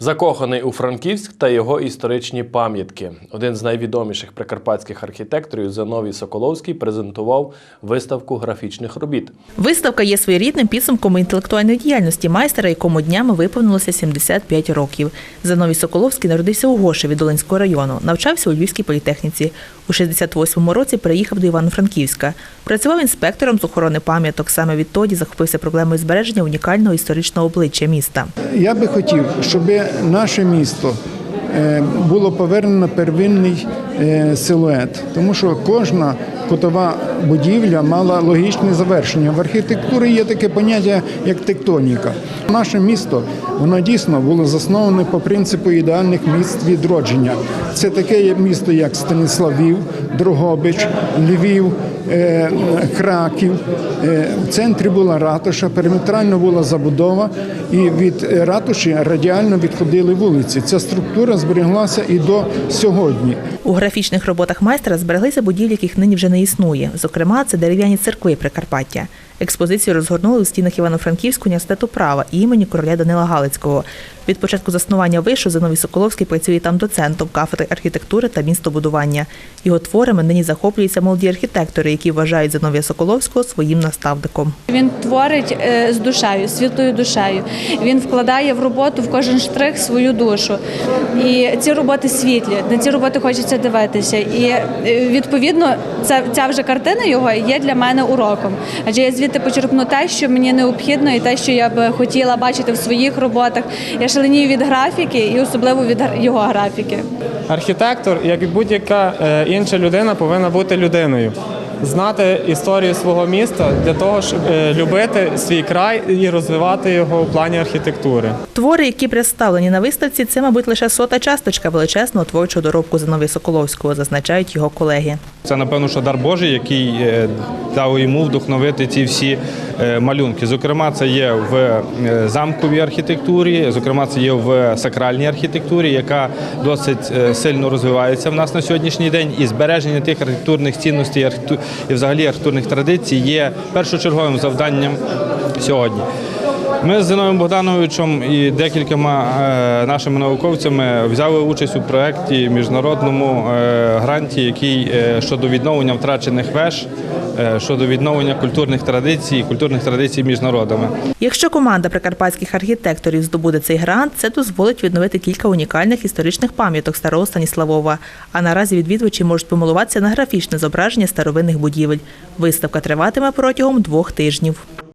Закоханий у Франківськ та його історичні пам'ятки. Один з найвідоміших прикарпатських архітекторів Зиновій Соколовський презентував виставку графічних робіт. Виставка є своєрідним підсумком інтелектуальної діяльності майстера, якому днями виповнилося 75 років. Зиновій Соколовський народився у Гошеві Долинського району, навчався у Львівській політехніці. У 68-му році переїхав до Івано-Франківська. Працював інспектором з охорони пам'яток. Саме відтоді захопився проблемою збереження унікального історичного обличчя міста. Я би хотів, щоб наше місто е, було повернено первинний е, силует, тому що кожна кутова будівля мала логічне завершення. В архітектурі є таке поняття, як тектоніка. Наше місто воно дійсно було засноване по принципу ідеальних міст відродження. Це таке місто, як Станіславів, Дрогобич, Львів, Краків. Е, В центрі була ратуша, периметрально була забудова, і від ратуші радіально відходили вулиці. Ця структура збереглася і до сьогодні. У графічних роботах майстра збереглися будівлі, яких нині вже не існує. Зокрема, це дерев'яні церкви Прикарпаття. Експозицію розгорнули у стінах Івано-Франківського університету права імені короля Данила Галицького. Від початку заснування вишу Зиновій Соколовський працює там доцентом кафедри архітектури та містобудування. Його творами нині захоплюються молоді архітектори, які вважають Зиновія Соколовського своїм наставником. Він творить е, з душею, світлою душею. Він вкладає в роботу в кожен штрих свою душу. І ці роботи світлі, на ці роботи хочеться дивитися. І е, відповідно, ця, вже картина його є для мене уроком. Адже я звідти почерпну те, що мені необхідно, і те, що я б хотіла бачити в своїх роботах. Я шаленію від графіки і особливо від його графіки. Архітектор, як і будь-яка е, інша людина, повинна бути людиною. Знати історію свого міста для того, щоб е, любити свій край і розвивати його у плані архітектури. Твори, які представлені на виставці, це, мабуть, лише сота часточка величезного творчого доробку Зиновія Соколовського, зазначають його колеги. Це напевно, що дар Божий, який е, дав йому вдохновити ці всі е, малюнки. Зокрема, це є в е, замковій архітектурі, зокрема, це є в сакральній архітектурі, яка досить е, сильно розвивається в нас на сьогоднішній день. І збереження тих архітектурних цінностей і взагалі архітектурних традицій є першочерговим завданням сьогодні. Ми з Зиновим Богдановичем і декількома нашими науковцями взяли участь у проєкті міжнародному гранті, який щодо відновлення втрачених веж, щодо відновлення культурних традицій, культурних традицій між народами. Якщо команда прикарпатських архітекторів здобуде цей грант, це дозволить відновити кілька унікальних історичних пам'яток старого Станіславова. А наразі відвідувачі можуть помилуватися на графічне зображення старовинних будівель. Виставка триватиме протягом двох тижнів.